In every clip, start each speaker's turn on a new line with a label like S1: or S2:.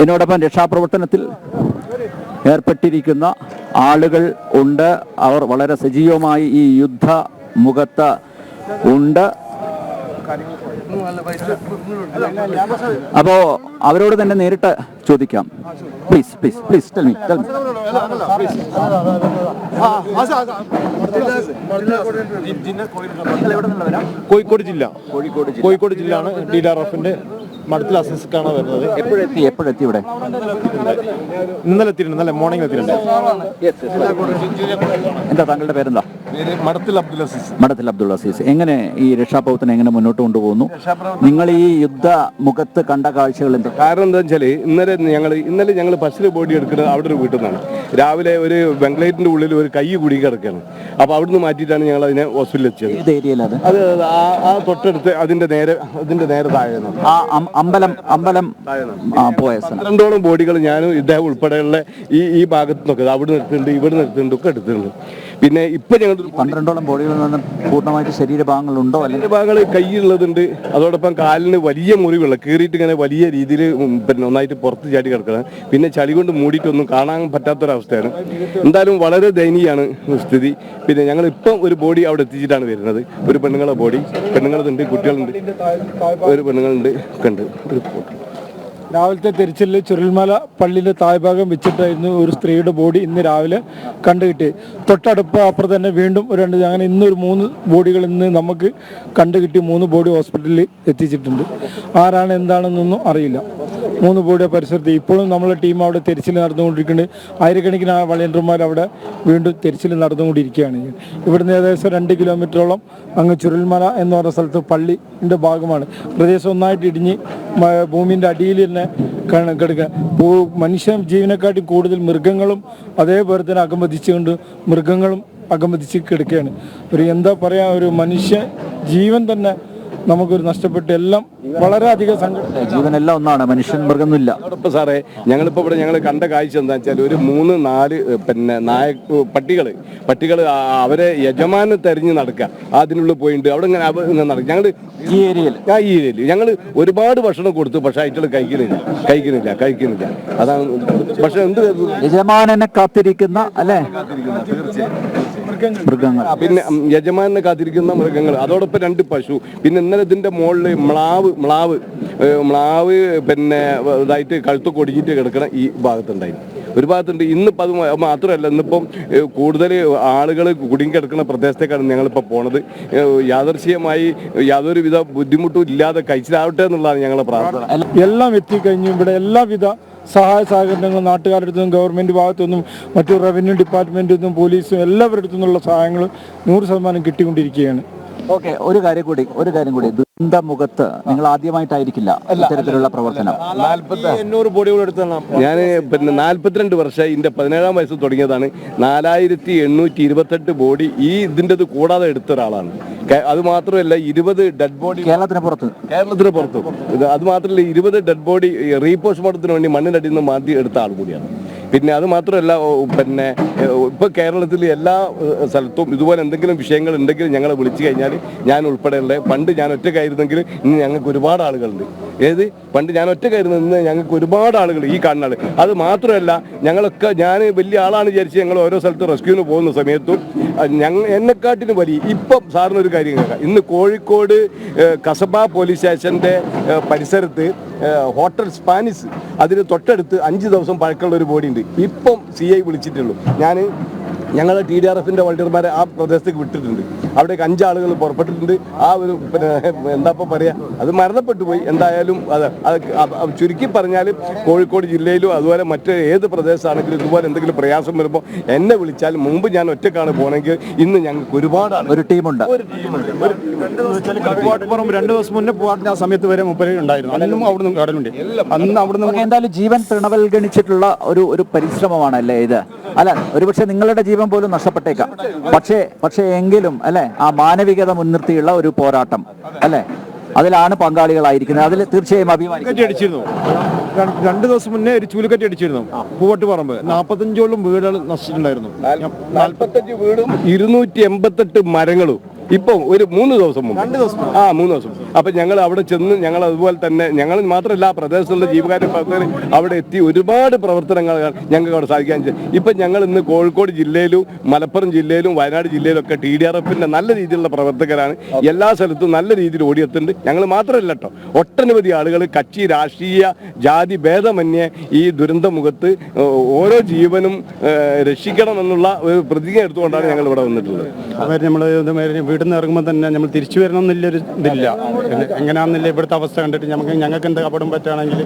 S1: ഇതിനോടൊപ്പം രക്ഷാപ്രവർത്തനത്തിൽ ഏർപ്പെട്ടിരിക്കുന്ന ആളുകൾ ഉണ്ട്. അവർ വളരെ സജീവമായി ഈ യുദ്ധ മുഖത്ത് ഉണ്ട്. അപ്പോ അവരോട് തന്നെ നേരിട്ട് ചോദിക്കാം. Please please please tell me tell me
S2: Kozhikode ജില്ല. കോഴിക്കോട് ജില്ലയാണ് ഡി ആർ എഫിന്റെ മഠത്തിൽ അസിസ്റ്റാണ് വരുന്നത്.
S1: എപ്പോഴെത്തി എപ്പോഴെത്തി ഇവിടെ?
S2: ഇന്നലെ എത്തിയിട്ടുണ്ട് ഇന്നലെ മോർണിംഗ് എത്തിയിട്ടുണ്ട്.
S1: എന്താ താങ്കളുടെ പേരെന്താ?
S2: മഠത്തിൽ അബ്ദുൽ അസീസ്.
S1: എങ്ങനെ ഈ രക്ഷാപ്രവർത്തനം എങ്ങനെ മുന്നോട്ട് കൊണ്ടുപോകുന്നു? നിങ്ങൾ ഈ യുദ്ധ മുഖത്ത് കണ്ട കാഴ്ചകൾ എന്താ
S3: കാരണം എന്താ വെച്ചാൽ ഇന്നലെ ഞങ്ങൾ ഇന്നലെ ഞങ്ങൾ ബസ്സിൽ ബോഡി എടുക്കുന്നത് അവിടെ ഒരു വീട്ടിൽ നിന്നാണ്. രാവിലെ ഒരു വെങ്കലേറ്റിന്റെ ഉള്ളിൽ ഒരു കൈ കുടി കിടക്കുകയാണ്. അപ്പോൾ അവിടുന്ന് മാറ്റിയിട്ടാണ് ഞങ്ങൾ അതിനെ ഹോസ്പിറ്റലിൽ എത്തിയത് അത്? ആ തൊട്ടടുത്ത് അതിന്റെ നേരെ അതിന്റെ നേരെ
S1: താഴെ അമ്പലം അമ്പലം പോയ
S3: പന്ത്രണ്ടോളം ബോഡികൾ ഞാനും ഇദ്ദേഹം ഉൾപ്പെടെയുള്ള ഈ ഈ ഭാഗത്ത് നിന്നൊക്കെ അവിടെ നിർത്തുന്നുണ്ട് ഇവിടെ നിർത്തുന്നുണ്ട് ഒക്കെ എടുത്തിട്ടുണ്ട്. പിന്നെ ഇപ്പൊ ഞങ്ങൾ
S1: പന്ത്രണ്ടോളം ബോഡികളിൽ നിന്ന് പൂർണമായിട്ട് ശരീരഭാഗങ്ങളുണ്ടോ അല്ലെങ്കിൽ
S3: ഭാഗങ്ങൾ കൈയുള്ളതുണ്ട് അതോടൊപ്പം കാലിന് വലിയ മുറിവുള്ള കീറിയിട്ട് ഇങ്ങനെ വലിയ രീതിയിൽ പിന്നെ ഒന്നായിട്ട് പുറത്ത് ചാടി കിടക്കണം. പിന്നെ ചളി കൊണ്ട് മൂടിയിട്ടൊന്നും കാണാൻ പറ്റാത്തൊരവസ്ഥയാണ്. എന്തായാലും വളരെ ദയനീയമാണ് സ്ഥിതി. പിന്നെ ഞങ്ങൾ ഇപ്പം ഒരു ബോഡി അവിടെ എത്തിച്ചിട്ടാണ് വരുന്നത്. ഒരു പെണ്ണുങ്ങളെ ബോഡി പെണ്ണുങ്ങളുണ്ട് കുട്ടികളുണ്ട്. ഒരു പെണ്ണുങ്ങളുണ്ട് ഒക്കെ ഉണ്ട്.
S2: രാവിലത്തെ തിരച്ചിലിൽ ചുരുൽമല പള്ളിയിലെ താഴ്ഭാഗം വെച്ചിട്ടായിരുന്നു ഒരു സ്ത്രീയുടെ ബോഡി ഇന്ന് രാവിലെ കണ്ടുകിട്ടി തൊട്ടടുപ്പ് അപ്പുറം തന്നെ വീണ്ടും ഒരു രണ്ട് അങ്ങനെ ഇന്നൊരു മൂന്ന് ബോഡികൾ ഇന്ന് നമുക്ക് കണ്ടുകിട്ടി മൂന്ന് ബോഡി ഹോസ്പിറ്റലിൽ എത്തിച്ചിട്ടുണ്ട്. ആരാണ് എന്താണെന്നൊന്നും അറിയില്ല. മൂന്ന് ബോഡിയെ പരിസരത്ത് ഇപ്പോഴും നമ്മളെ ടീം അവിടെ തിരച്ചിൽ നടന്നുകൊണ്ടിരിക്കുന്നുണ്ട്. ആയിരക്കണക്കിന് ആ വളണ്ടിയർമാർ അവിടെ വീണ്ടും തിരച്ചിൽ നടന്നുകൊണ്ടിരിക്കുകയാണ്. ഇവിടുന്ന് ഏകദേശം രണ്ട് കിലോമീറ്ററോളം അങ്ങ് ചുരുൽമല എന്ന് പറഞ്ഞ സ്ഥലത്ത് പള്ളിന്റെ ഭാഗമാണ്. പ്രദേശം ഒന്നായിട്ട് ഇടിഞ്ഞ് ഭൂമിന്റെ അടിയിൽ തന്നെ കാണ- കിടക്കുക. മനുഷ്യ ജീവനെക്കാട്ടി കൂടുതൽ മൃഗങ്ങളും അതേപോലെ തന്നെ അകമതിച്ചുകൊണ്ട് മൃഗങ്ങളും അകമതിച്ച് കിടക്കുകയാണ്. ഒരു എന്താ പറയുക ഒരു മനുഷ്യ ജീവൻ തന്നെ നമുക്കൊരു നഷ്ടപ്പെട്ടു എല്ലാം വളരെയധികം സങ്കടം
S1: ജീവനെല്ലാം ഒന്നാണ് മനുഷ്യൻ മൃഗമൊന്നുമില്ല.
S3: അതോടൊപ്പം സാറേ ഞങ്ങളിപ്പോൾ ഇവിടെ ഞങ്ങൾ കണ്ട കാഴ്ച എന്താ വെച്ചാൽ ഒരു മൂന്ന് നാല് പിന്നെ നായ പട്ടികൾ പട്ടികൾ അവരെ യജമാനെ തെരഞ്ഞ് നടക്കുക അതിനുള്ളിൽ പോയിട്ട് അവിടെ ഇങ്ങനെ നടക്കും ഞങ്ങൾ
S1: ഈ ഏരിയയിൽ?
S3: ആ ഈ ഏരിയയിൽ. ഞങ്ങൾ ഒരുപാട് ഭക്ഷണം കൊടുത്തു പക്ഷേ അയറ്റുകൾ കഴിക്കുന്നില്ല. കഴിക്കുന്നില്ല കഴിക്കുന്നില്ല. അതാണ് പക്ഷെ എന്ത്
S1: യജമാനനെ കാത്തിരിക്കുന്ന അല്ലെ? മൃഗങ്ങൾ.
S3: പിന്നെ യജമാനെ കാത്തിരിക്കുന്ന മൃഗങ്ങൾ. അതോടൊപ്പം രണ്ട് പശു. പിന്നെ ഇന്നലെ ഇതിന്റെ മുകളിൽ മ്ലാവ് മ്ലാവ് മ്ലാവ് പിന്നെ ഇതായിട്ട് കഴുത്ത് കൊടിഞ്ഞിട്ട് കിടക്കണ ഈ ഭാഗത്തുണ്ടായിരുന്നു ഒരു ഭാഗത്തുണ്ട്. ഇന്നിപ്പോൾ അത് മാത്രമല്ല ഇന്നിപ്പം കൂടുതൽ ആളുകൾ കുടുങ്ങി കിടക്കുന്ന പ്രദേശത്തേക്കാണ് ഞങ്ങളിപ്പോൾ പോണത്. യാദർശീയമായി യാതൊരു വിധ ബുദ്ധിമുട്ടും ഇല്ലാതെ കഴിച്ചിലാവട്ടെ എന്നുള്ളതാണ് ഞങ്ങളുടെ പ്രാർത്ഥന.
S2: എല്ലാം എത്തിക്കഴിഞ്ഞു. ഇവിടെ എല്ലാവിധ സഹായ സഹകരണങ്ങൾ നാട്ടുകാരുടെ നിന്നും ഗവൺമെന്റ് ഭാഗത്തു നിന്നും മറ്റു റവന്യൂ ഡിപ്പാർട്ട്മെന്റിൽ നിന്നും പോലീസും എല്ലാവരുടെ അടുത്തു നിന്നുള്ള സഹായങ്ങൾ നൂറ് ശതമാനം കിട്ടിക്കൊണ്ടിരിക്കുകയാണ്.
S1: ഓക്കെ ഒരു കാര്യം കൂടി ഒരു കാര്യം കൂടി. ദുരന്ത മുഖത്ത് നിങ്ങൾ ആദ്യമായിട്ടായിരിക്കില്ല ഇത്തരത്തിലുള്ള പ്രവർത്തനം.
S3: ഞാൻ പിന്നെ നാല്പത്തിരണ്ട് വർഷം ഇതിന്റെ പതിനേഴാം വയസ്സ് തുടങ്ങിയതാണ്. നാലായിരത്തി എണ്ണൂറ്റി ഇരുപത്തെട്ട് ബോഡി ഈ ഇതിന്റെ കൂടാതെ എടുത്ത ഒരാളാണ് അത് മാത്രമല്ല ഇരുപത് ഡെഡ് ബോഡി
S1: കേരളത്തിന് പുറത്ത്.
S3: കേരളത്തിന് പുറത്ത്. ഇത് അത് മാത്രമല്ല ഇരുപത് ഡെഡ് ബോഡി റീപോസ്റ്റ്മോർട്ടത്തിന് വേണ്ടി മണ്ണിനടിയിൽ നിന്ന് മാറ്റി എടുത്ത ആൾ കൂടിയാണ്. പിന്നെ അത് മാത്രമല്ല പിന്നെ ഇപ്പൊ കേരളത്തിൽ എല്ലാ സ്ഥലത്തും ഇതുപോലെ എന്തെങ്കിലും വിഷയങ്ങൾ ഉണ്ടെങ്കിൽ ഞങ്ങളെ വിളിച്ചു കഴിഞ്ഞാൽ ഞാൻ ഉൾപ്പെടെയുള്ള പണ്ട് ഞാൻ ഒറ്റക്കായിരുന്നെങ്കിൽ ഇന്ന് ഞങ്ങൾക്ക് ഒരുപാട് ആളുകളുണ്ട്. ഏത്? പണ്ട് ഞാൻ ഒറ്റക്കായിരുന്നു നിന്ന് ഞങ്ങൾക്ക് ഒരുപാട് ആളുകൾ ഈ കാണുന്ന ആൾ അത് മാത്രമല്ല ഞങ്ങളൊക്കെ ഞാൻ വലിയ ആളാണ് വിചാരിച്ച് ഞങ്ങൾ ഓരോ സ്ഥലത്ത് റെസ്ക്യൂവിന് പോകുന്ന സമയത്തും ഞങ്ങൾ എന്നെക്കാട്ടിന് വലിയ ഇപ്പം സാറിന് ഒരു കാര്യം കേൾക്കാം. ഇന്ന് കോഴിക്കോട് കസബ പോലീസ് സ്റ്റേഷന്റെ പരിസരത്ത് ഹോട്ടൽ സ്പാനിസ്. അതിന് തൊട്ടടുത്ത് അഞ്ച് ദിവസം പഴക്കമുള്ള ഒരു ബോഡി ഉണ്ട് ഇപ്പം സി ഐ വിളിച്ചിട്ടുള്ളൂ. ഞാൻ ഞങ്ങൾ ടി ഡി ആർ എഫിന്റെ വോളണ്ടിയർമാരെ ആ പ്രദേശത്തേക്ക് വിട്ടിട്ടുണ്ട്. അവിടേക്ക് അഞ്ചാളുകൾ പുറപ്പെട്ടിട്ടുണ്ട്. ആ ഒരു പിന്നെ എന്താ ഇപ്പം പറയാ അത് മരണപ്പെട്ടു പോയി. എന്തായാലും അത് അത് ചുരുക്കി പറഞ്ഞാൽ കോഴിക്കോട് ജില്ലയിലും അതുപോലെ മറ്റ് ഏത് പ്രദേശമാണെങ്കിലും ഇതുപോലെ എന്തെങ്കിലും പ്രയാസം വരുമ്പോൾ എന്നെ വിളിച്ചാൽ മുമ്പ് ഞാൻ ഒറ്റക്കാണ് പോണെങ്കിൽ ഇന്ന് ഞങ്ങൾക്ക് ഒരുപാട്
S1: ഒരു ടീമുണ്ട്.
S2: കോട്ടപ്പുറം രണ്ട് ദിവസം മുന്നേ പോകാൻ ആ സമയത്ത് വരെ മുപ്പര് ഉണ്ടായിരുന്നു. അന്നും അവിടുന്ന് കടലുണ്ട്. അന്ന് അവിടുന്ന്
S1: എന്തായാലും ജീവൻ തൃണവൽഗണിച്ചിട്ടുള്ള ഒരു ഒരു പരിശ്രമമാണല്ലേ ഇത്? അല്ല ഒരുപക്ഷെ നിങ്ങളുടെ ജീവൻ പോലും നഷ്ടപ്പെട്ടേക്കാം. പക്ഷേ പക്ഷേ എങ്കിലും അല്ലെ ആ മാനവികത മുൻനിർത്തിയുള്ള ഒരു പോരാട്ടം അല്ലെ? അതിലാണ് പങ്കാളികളായിരിക്കുന്നത്. അതിൽ തീർച്ചയായും
S2: അഭിമാനിച്ചിരുന്നു രണ്ടു ദിവസം മുന്നേ ഒരു ചൂലുകറ്റി അടിച്ചിരുന്നു. പൂവട്ട് പറമ്പ് നാൽപ്പത്തഞ്ചോളം വീടുകൾ നശിച്ചിട്ടുണ്ടായിരുന്നു.
S3: നാൽപ്പത്തഞ്ച് വീടും ഇരുന്നൂറ്റി എൺപത്തെട്ട് മരങ്ങളും. ഇപ്പം ഒരു മൂന്ന് ദിവസം മുമ്പ്. ആ മൂന്ന് ദിവസം അപ്പം ഞങ്ങൾ അവിടെ ചെന്ന് ഞങ്ങൾ അതുപോലെ തന്നെ ഞങ്ങൾ മാത്രമല്ല ആ പ്രദേശത്തുള്ള ജീവകാര്യ പ്രവർത്തകർ അവിടെ എത്തി ഒരുപാട് പ്രവർത്തനങ്ങൾ ഞങ്ങൾക്ക് അവിടെ സാധിക്കാൻ ഇപ്പം ഞങ്ങൾ ഇന്ന് കോഴിക്കോട് ജില്ലയിലും മലപ്പുറം ജില്ലയിലും വയനാട് ജില്ലയിലും ഒക്കെ ടി ഡി ആർ എഫിന്റെ നല്ല രീതിയിലുള്ള പ്രവർത്തകരാണ്. എല്ലാ സ്ഥലത്തും നല്ല രീതിയിൽ ഓടിയെത്തുന്നുണ്ട്. ഞങ്ങൾ മാത്രമല്ല കേട്ടോ ഒട്ടനവധി ആളുകൾ കക്ഷി രാഷ്ട്രീയ ജാതി ഭേദമന്യേ ഈ ദുരന്ത മുഖത്ത് ഓരോ ജീവനും രക്ഷിക്കണം രക്ഷിക്കണമെന്നുള്ള ഒരു പ്രതിജ്ഞ എടുത്തുകൊണ്ടാണ് ഞങ്ങൾ ഇവിടെ വന്നിട്ടുള്ളത്.
S4: അവർ നമ്മൾ വീട്ടിൽ നിന്ന് ഇറങ്ങുമ്പോൾ തന്നെ നമ്മൾ തിരിച്ചു വരണം എന്നുള്ളൊരു ഇതില്ല. എങ്ങനെയാണെന്നില്ല ഇവിടുത്തെ അവസ്ഥ കണ്ടിട്ട് നമുക്ക് ഞങ്ങൾക്ക് എന്ത് അപകടം പറ്റുകയാണെങ്കിൽ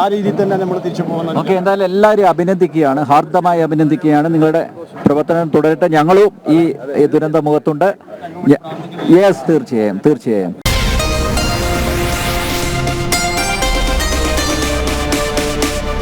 S4: ആ രീതിയിൽ തന്നെ നമ്മൾ തിരിച്ചു പോകുന്നത്
S1: ഓക്കെ എന്തായാലും എല്ലാവരും അഭിനന്ദിക്കുകയാണ് ഹാർദമായി അഭിനന്ദിക്കുകയാണ്. നിങ്ങളുടെ പ്രവർത്തനം തുടരട്ടെ. ഞങ്ങളും ഈ ദുരന്ത മുഖത്തുണ്ട് യെസ് തീർച്ചയായും തീർച്ചയായും.